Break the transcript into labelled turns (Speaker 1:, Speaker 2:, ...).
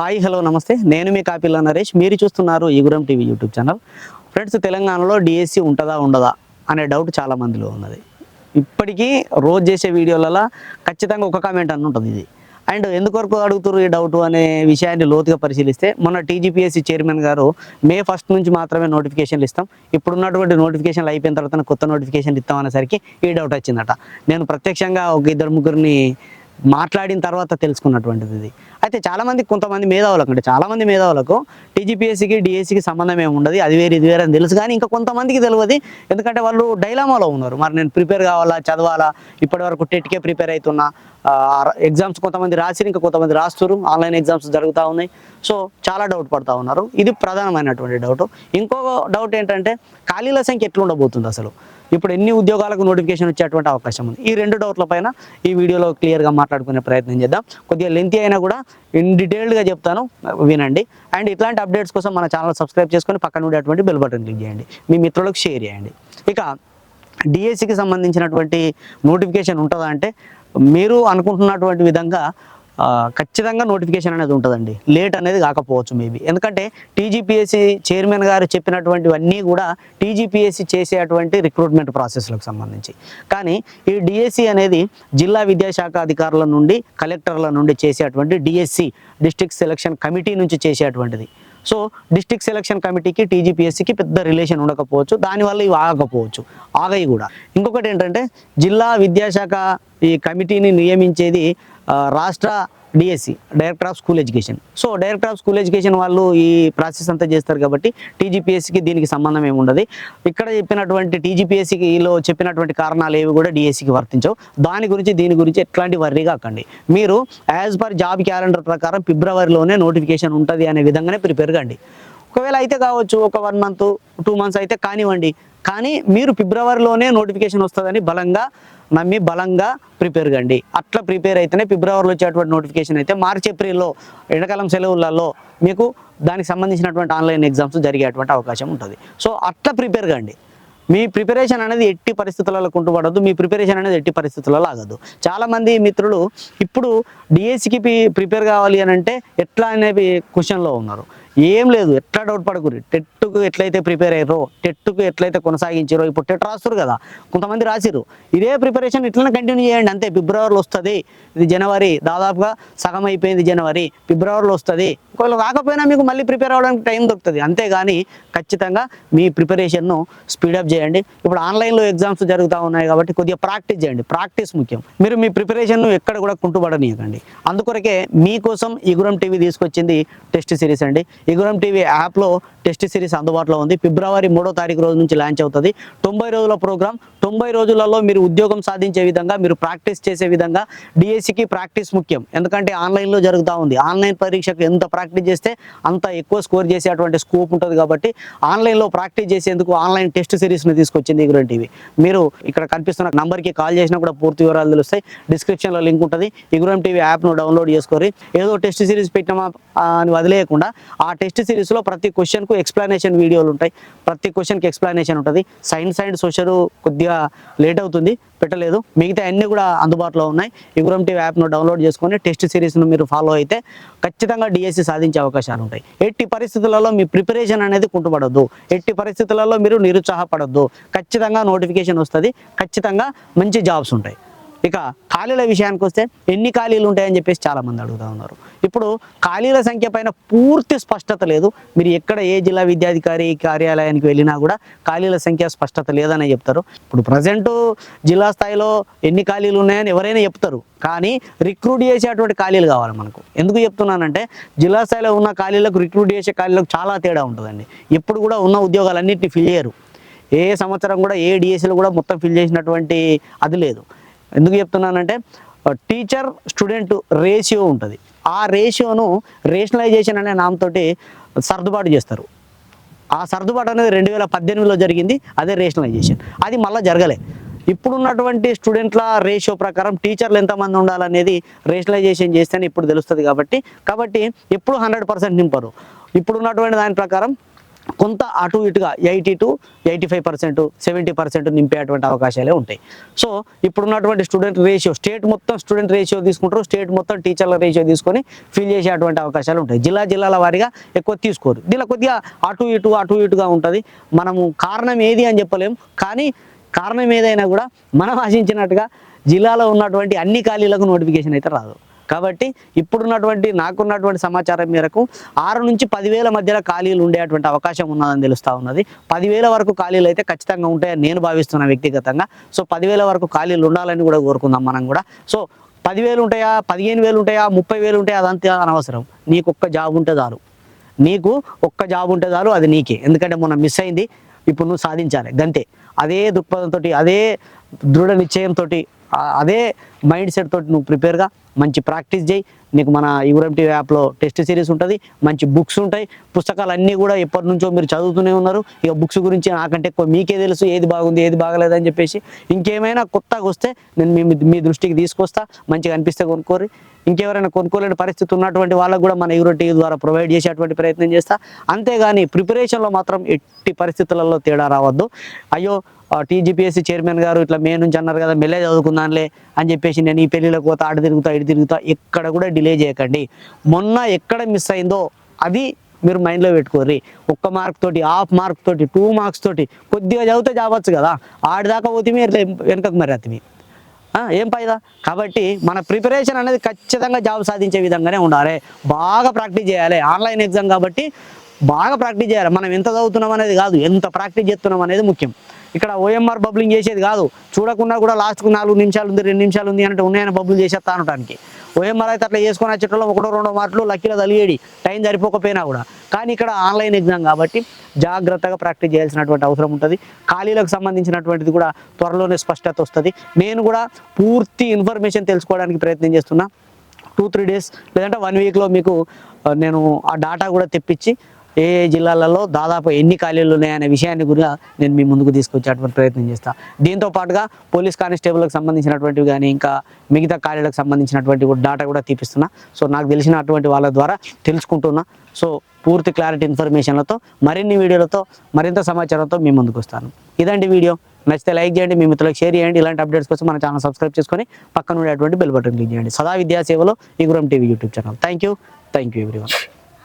Speaker 1: Hi hello నమస్తే. నేను మీ కాపిల్ల నరేష్. మీరు చూస్తున్నారు Iguram TV YouTube channel. Friends తెలంగాణలో డిఎస్సి ఉంటుందా ఉండదా అనే డౌట్ చాలా మందిలో ఉన్నది. ఇప్పటికీ రోజు చేసే వీడియోలలో ఖచ్చితంగా ఒక కామెంట్ అని ఉంటుంది ఇది. అండ్ ఎందుకొరకు అడుగుతారు ఈ డౌట్ అనే విషయాన్ని లోతుగా పరిశీలిస్తే మొన్న టీజీపీఎస్సీ చైర్మన్ గారు మే ఫస్ట్ నుంచి మాత్రమే నోటిఫికేషన్లు ఇస్తాం. ఇప్పుడున్నటువంటి నోటిఫికేషన్లు అయిపోయిన తర్వాత కొత్త నోటిఫికేషన్లు ఇస్తాం అనేసరికి ఈ డౌట్ వచ్చిందట. నేను ప్రత్యక్షంగా ఒక ఇద్దరు ముగ్గురిని మాట్లాడిన తర్వాత తెలుసుకున్నటువంటిది ఇది. అయితే చాలామంది కొంతమంది మేధావులకు అంటే చాలామంది మేధావులకు టీజీపీఎస్సీకి డిఎస్సికి సంబంధం ఏమి ఉండదు. అది వేరే ఇది వేరే అని తెలుసు. కానీ ఇంకా కొంతమందికి తెలియదు. ఎందుకంటే వాళ్ళు డైలామాలో ఉన్నారు. మరి నేను ప్రిపేర్ కావాలా చదవాలా? ఇప్పటి వరకు టెట్కే ప్రిపేర్ అవుతున్నా. ఎగ్జామ్స్ కొంతమంది రాసి ఇంకా కొంతమంది రాస్తున్నారు ఆన్లైన్ ఎగ్జామ్స్ జరుగుతూ ఉన్నాయి. సో చాలా డౌట్ పడతా ఉన్నారు. ఇది ప్రధానమైనటువంటి డౌట్. ఇంకో డౌట్ ఏంటంటే ఖాళీల సంఖ్య ఎట్లుండబోతుంది అసలు? ఇప్పుడు ఎన్ని ఉద్యోగాలకు నోటిఫికేషన్ వచ్చేటువంటి అవకాశం ఉంది? ఈ రెండు డౌట్ల పైన ఈ వీడియోలో క్లియర్గా మాట్లాడుకునే ప్రయత్నం చేద్దాం. కొద్దిగా లెంతి అయినా కూడా ఇన్ డీటెయిల్డ్గా చెప్తాను వినండి. అండ్ ఇట్లాంటి అప్డేట్స్ కోసం మన ఛానల్ సబ్స్క్రైబ్ చేసుకొని పక్కన ఉండేటువంటి బెల్ బటన్ క్లిక్ చేయండి. మీ మిత్రులకు షేర్ చేయండి. ఇక డిఎస్సికి సంబంధించినటువంటి నోటిఫికేషన్ ఉంటుందా అంటే మీరు అనుకుంటున్నటువంటి విధంగా ఖచ్చితంగా నోటిఫికేషన్ అనేది ఉంటుందండి. లేట్ అనేది కాకపోవచ్చు మేబీ. ఎందుకంటే టీజీపీఎస్సీ చైర్మన్ గారు చెప్పినటువంటివన్నీ కూడా టీజీపీఎస్సీ చేసేటువంటి రిక్రూట్మెంట్ ప్రాసెస్లకు సంబంధించి. కానీ ఈ డిఎస్సి అనేది జిల్లా విద్యాశాఖ అధికారుల నుండి కలెక్టర్ల నుండి చేసేటువంటి డిఎస్సి డిస్ట్రిక్ట్ సెలక్షన్ కమిటీ నుంచి చేసేటువంటిది. సో డిస్టిక్ సెలక్షన్ కమిటీకి టీజీపీఎస్సీకి పెద్ద రిలేషన్ ఉండకపోవచ్చు. దానివల్ల ఇవి ఆగకపోవచ్చు. ఆగయి కూడా. ఇంకొకటి ఏంటంటే జిల్లా విద్యాశాఖ ఈ కమిటీని నియమించేది రాష్ట్ర DSC director of school education so director of school education వాళ్ళు ఈ ప్రాసెస్ అంతా చేస్తారు కాబట్టి టీజీపీఎస్సికి దీనికి సంబంధం ఏముండదు ఇక్కడ చెప్పినటువంటి టీజీపీఎస్సికిలో చెప్పినటువంటి కారణాలు ఏవి కూడా డిఎస్సికి వర్తించవు. దాని గురించి దీని గురించి ఎట్లాంటి వర్రీ కాకండి మీరు యాజ్ పర్ జాబ్ క్యాలెండర్ ప్రకారం ఫిబ్రవరిలోనే నోటిఫికేషన్ ఉంటుంది అనే విధంగానే ప్రిపేర్ కండి ఒకవేళ అయితే కావచ్చు ఒక వన్ మంత్ టూ మంత్స్ అయితే కానివ్వండి. కానీ మీరు ఫిబ్రవరిలోనే నోటిఫికేషన్ వస్తుందని బలంగా నమ్మి బలంగా ప్రిపేర్ కండి. అట్లా ప్రిపేర్ అయితేనే ఫిబ్రవరిలో వచ్చేటువంటి నోటిఫికేషన్ అయితే మార్చి ఏప్రిల్లో ఎండాకాలం సెలవులలో మీకు దానికి సంబంధించినటువంటి ఆన్లైన్ ఎగ్జామ్స్ జరిగేటువంటి అవకాశం ఉంటుంది. సో అట్లా ప్రిపేర్ కండి. మీ ప్రిపరేషన్ అనేది ఎట్టి పరిస్థితులలో కుంటుపడద్దు. మీ ప్రిపరేషన్ అనేది ఎట్టి పరిస్థితులలో ఆగదు చాలా మంది మిత్రులు ఇప్పుడు డిఎస్సికి ప్రిపేర్ కావాలి అని అంటే ఎట్లా అనేవి క్వశ్చన్లో ఉన్నారు. ఏం లేదు ఎట్లా డౌట్ పడకూరి టెట్టుకు ఎట్లయితే ప్రిపేర్ అయ్యారో టెట్టుకు ఎట్లయితే కొనసాగించారో ఇప్పుడు టెట్ రాస్తారు కదా కొంతమంది రాసిరు ఇదే ప్రిపరేషన్ ఇట్లనే కంటిన్యూ చేయండి అంతే ఫిబ్రవరిలో వస్తుంది ఇది జనవరి దాదాపుగా సగం అయిపోయింది జనవరి ఫిబ్రవరిలో వస్తుంది. ఒకవేళ రాకపోయినా మీకు మళ్ళీ ప్రిపేర్ అవ్వడానికి టైం దొరుకుతుంది అంతేగాని ఖచ్చితంగా మీ ప్రిపరేషన్ను స్పీడప్ చేయండి. ఇప్పుడు ఆన్లైన్లో ఎగ్జామ్స్ జరుగుతూ ఉన్నాయి కాబట్టి కొద్దిగా ప్రాక్టీస్ చేయండి ప్రాక్టీస్ ముఖ్యం. మీరు మీ ప్రిపరేషన్ను ఎక్కడ కూడా కుంటుపడనీయకండి. అందుకొరకే మీకోసం ఇగురం టీవీ తీసుకొచ్చింది టెస్ట్ సిరీస్ అండి. ఇగురం టీవీ యాప్లో టెస్ట్ సిరీస్ అందుబాటులో ఉంది. ఫిబ్రవరి మూడో తారీఖు రోజు నుంచి లాంచ్ అవుతుంది. తొంభై రోజుల ప్రోగ్రామ్. తొంభై రోజులలో మీరు ఉద్యోగం సాధించే విధంగా మీరు ప్రాక్టీస్ చేసే విధంగా డిఎస్సికి ప్రాక్టీస్ ముఖ్యం. ఎందుకంటే ఆన్లైన్లో జరుగుతూ ఉంది. ఆన్లైన్ పరీక్షకు ఎంత ప్రాక్టీస్ చేస్తే అంత ఎక్కువ స్కోర్ చేసేటువంటి స్కోప్ ఉంటుంది కాబట్టి ఆన్లైన్లో ప్రాక్టీస్ చేసేందుకు ఆన్లైన్ టెస్ట్ సిరీస్ని తీసుకొచ్చింది ఇగురం టీవీ. మీరు ఇక్కడ కనిపిస్తున్న నంబర్కి కాల్ చేసినా కూడా పూర్తి వివరాలు తెలుస్తాయి. డిస్క్రిప్షన్లో లింక్ ఉంటుంది. ఇగురం టీవీ యాప్ను డౌన్లోడ్ చేసుకోరి. ఏదో టెస్ట్ సిరీస్ పెట్టినామా అని వదిలేయకుండా ఆ ఆ టెస్ట్ సిరీస్లో ప్రతి క్వశ్చన్కు ఎక్స్ప్లెనేషన్ వీడియోలు ఉంటాయి. ప్రతి క్వశ్చన్కి ఎక్స్ప్లెనేషన్ ఉంటుంది. సైన్స్ అండ్ సోషల్ కొద్దిగా లేట్ అవుతుంది. పెట్టలేదు. మిగతా అన్నీ కూడా అందుబాటులో ఉన్నాయి. యుగురం టీవీ యాప్ను డౌన్లోడ్ చేసుకొని టెస్ట్ సిరీస్ను మీరు ఫాలో అయితే ఖచ్చితంగా డిఎస్సి సాధించే అవకాశాలు ఉంటాయి. ఎట్టి పరిస్థితులలో మీ ప్రిపరేషన్ అనేది కుంటుపడద్దు. ఎట్టి పరిస్థితులలో మీరు నిరుత్సాహపడద్దు. ఖచ్చితంగా నోటిఫికేషన్ వస్తుంది. ఖచ్చితంగా మంచి జాబ్స్ ఉంటాయి. ఇక ఖాళీల విషయానికి వస్తే ఎన్ని ఖాళీలు ఉంటాయని చెప్పేసి చాలా మంది ఉన్నారు. ఇప్పుడు ఖాళీల సంఖ్య పైన పూర్తి స్పష్టత లేదు. మీరు ఎక్కడ ఏ జిల్లా విద్యాధికారి కార్యాలయానికి వెళ్ళినా కూడా ఖాళీల సంఖ్య స్పష్టత లేదని చెప్తారు. ఇప్పుడు ప్రజెంట్ జిల్లా స్థాయిలో ఎన్ని ఖాళీలు ఉన్నాయని ఎవరైనా చెప్తారు. కానీ రిక్రూట్ చేసేటువంటి ఖాళీలు కావాలి మనకు. ఎందుకు చెప్తున్నానంటే జిల్లా స్థాయిలో ఉన్న ఖాళీలకు రిక్రూట్ చేసే ఖాళీలకు చాలా తేడా ఉంటుందండి. ఎప్పుడు కూడా ఉన్న ఉద్యోగాలన్నింటినీ ఫిల్ చేయరు. ఏ సంవత్సరం కూడా ఏ డిఎస్సీలు కూడా మొత్తం ఫిల్ చేసినటువంటి అది లేదు. ఎందుకు చెప్తున్నానంటే టీచర్ స్టూడెంట్ రేషియో ఉంటుంది. ఆ రేషియోను రేషనలైజేషన్ అనే నామతోటి సర్దుబాటు చేస్తారు. ఆ సర్దుబాటు అనేది రెండు వేల పద్దెనిమిదిలో జరిగింది అదే రేషనలైజేషన్ అది మళ్ళీ జరగలే. ఇప్పుడున్నటువంటి స్టూడెంట్ల రేషియో ప్రకారం టీచర్లు ఎంతమంది ఉండాలనేది రేషనలైజేషన్ చేస్తేనే ఇప్పుడు తెలుస్తుంది కాబట్టి కాబట్టి ఎప్పుడు హండ్రెడ్ పర్సెంట్ నింపరు. ఇప్పుడున్నటువంటి దాని ప్రకారం కొంత అటు ఇటుగా eighty to eighty five percent seventy percent నింపేటువంటి అవకాశాలే ఉంటాయి. సో ఇప్పుడున్నటువంటి స్టూడెంట్ రేషియో స్టేట్ మొత్తం స్టూడెంట్ రేషియో తీసుకుంటారు స్టేట్ మొత్తం టీచర్ల రేషియో తీసుకొని ఫిల్ చేసేటువంటి అవకాశాలు ఉంటాయి. జిల్లా జిల్లాల వారీగా ఎక్కువ తీసుకోరు. దీనిలో కొద్దిగా అటు ఇటు అటు ఇటుగా ఉంటుంది. మనము కారణం ఏది అని చెప్పలేము కానీ కారణం ఏదైనా కూడా మనం ఆశించినట్టుగా జిల్లాలో ఉన్నటువంటి అన్ని ఖాళీలకు నోటిఫికేషన్ అయితే రాదు. కాబట్టి ఇప్పుడున్నటువంటి నాకున్నటువంటి సమాచారం మేరకు ఆరు నుంచి పదివేల మధ్యలో ఖాళీలు ఉండేటువంటి అవకాశం ఉన్నదని తెలుస్తూ ఉన్నది. పదివేల వరకు ఖాళీలు అయితే ఖచ్చితంగా ఉంటాయని నేను భావిస్తున్నా వ్యక్తిగతంగా. సో పదివేల వరకు ఖాళీలు ఉండాలని కూడా కోరుకుందాం మనం కూడా. సో పదివేలు ఉంటాయా పదిహేను వేలు ఉంటాయా ముప్పై వేలు ఉంటాయా అదంతా అనవసరం. నీకు ఒక్క జాబ్ ఉంటే చాలు. నీకు ఒక్క జాబ్ ఉంటే చాలు అది నీకే. ఎందుకంటే మొన్న మిస్ అయింది. ఇప్పుడు నువ్వు సాధించాలి. గంతే. అదే దృక్పథంతో అదే దృఢ నిశ్చయంతో అదే మైండ్ సెట్ తోటి నువ్వు ప్రిపేర్గా మంచి ప్రాక్టీస్ చేయి. నీకు మన యూరమ్ టీవీ యాప్లో టెస్ట్ సిరీస్ ఉంటుంది మంచి బుక్స్ ఉంటాయి. పుస్తకాలు అన్నీ కూడా ఎప్పటి నుంచో మీరు చదువుతూనే ఉన్నారు. ఇక బుక్స్ గురించి నాకంటే ఎక్కువ మీకే తెలుసు ఏది బాగుంది ఏది బాగలేదని చెప్పేసి. ఇంకేమైనా కొత్తగా వస్తే నేను మీ మీ దృష్టికి తీసుకొస్తా మంచిగా అనిపిస్తే కొనుక్కోరి ఇంకెవరైనా కొనుక్కోలేని పరిస్థితి ఉన్నటువంటి వాళ్ళకు కూడా మన యూరో టీవీ ద్వారా ప్రొవైడ్ చేసేటువంటి ప్రయత్నం చేస్తా. అంతేగాని ప్రిపరేషన్లో మాత్రం ఎట్టి పరిస్థితులలో తేడా రావద్దు. అయ్యో టీజీపీఎస్సీ చైర్మన్ గారు ఇట్లా మే నుంచి అన్నారు కదా మెల్లే చదువుకుందాంలే అని చెప్పేసి నేను ఈ పెళ్ళిళ్ళకి పోతా అటు తిరుగుతా ఇటు తిరుగుతా ఎక్కడ కూడా డిలే చేయకండి. మొన్న ఎక్కడ మిస్ అయిందో అది మీరు మైండ్లో పెట్టుకోర్రి. ఒక్క మార్క్ తోటి హాఫ్ మార్క్ తోటి టూ మార్క్స్ తోటి కొద్దిగా చదివితే చావచ్చు కదా. ఆడిదాకా పోతే మీరు వెనకకు మరి అతిమి ఆ, ఏం పైదా కాబట్టి మన ప్రిపరేషన్ అనేది ఖచ్చితంగా జాబ్ సాధించే విధంగానే ఉండాలి. బాగా ప్రాక్టీస్ చేయాలి. ఆన్లైన్ ఎగ్జామ్ కాబట్టి బాగా ప్రాక్టీస్ చేయాలి. మనం ఎంత చదువుతున్నాం అనేది కాదు. ఎంత ప్రాక్టీస్ చేస్తున్నాం అనేది ముఖ్యం. ఇక్కడ ఓఎంఆర్ బబ్లింగ్ చేసేది కాదు. చూడకుండా కూడా లాస్ట్కు నాలుగు నిమిషాలు ఉంది రెండు నిమిషాలు ఉంది అంటే ఉన్నాయని బబ్బులు చేసేస్తా అనటానికి. ఓఎంఆర్ అయితే అట్లా చేసుకొని వచ్చేటప్పుడు ఒకటో రెండో మాటలు లక్కీలో తలిగేడి టైం సరిపోకపోయినా కూడా. కానీ ఇక్కడ ఆన్లైన్ ఎగ్జామ్ కాబట్టి జాగ్రత్తగా ప్రాక్టీస్ చేయాల్సినటువంటి అవసరం ఉంటుంది. ఖాళీలకు సంబంధించినటువంటిది కూడా త్వరలోనే స్పష్టత వస్తుంది. నేను కూడా పూర్తి ఇన్ఫర్మేషన్ తెలుసుకోవడానికి ప్రయత్నం చేస్తున్నా. టూ త్రీ డేస్ లేదంటే వన్ వీక్లో మీకు నేను ఆ డాటా కూడా తెప్పించి ఏ ఏ జిల్లాలలో దాదాపు ఎన్ని ఖాళీలు ఉన్నాయనే విషయాన్ని కూడా నేను మీ ముందుకు తీసుకొచ్చేటువంటి ప్రయత్నం చేస్తాను దీంతో పాటుగా పోలీస్ కానిస్టేబుల్కి సంబంధించినటువంటివి కానీ ఇంకా మిగతా ఖాళీలకు సంబంధించినటువంటి డాటా కూడా తీపిస్తున్నా. సో నాకు తెలిసినటువంటి వాళ్ళ ద్వారా తెలుసుకుంటున్నా. సో పూర్తి క్లారిటీ ఇన్ఫర్మేషన్లతో మరిన్ని వీడియోలతో మరింత సమాచారంతో మీ ముందుకు వస్తాను. ఇదండి వీడియో. నచ్చితే లైక్ చేయండి మీ మిత్రులకు షేర్ చేయండి. ఇలాంటి అప్డేట్స్ కోసం మన ఛానల్ సబ్స్క్రైబ్ చేసుకొని పక్కన ఉండేటువంటి బెల్ బటన్ క్లిక్ చేయండి. సదా విద్యా సేవలో Iguram TV YouTube channel thank you thank you everyone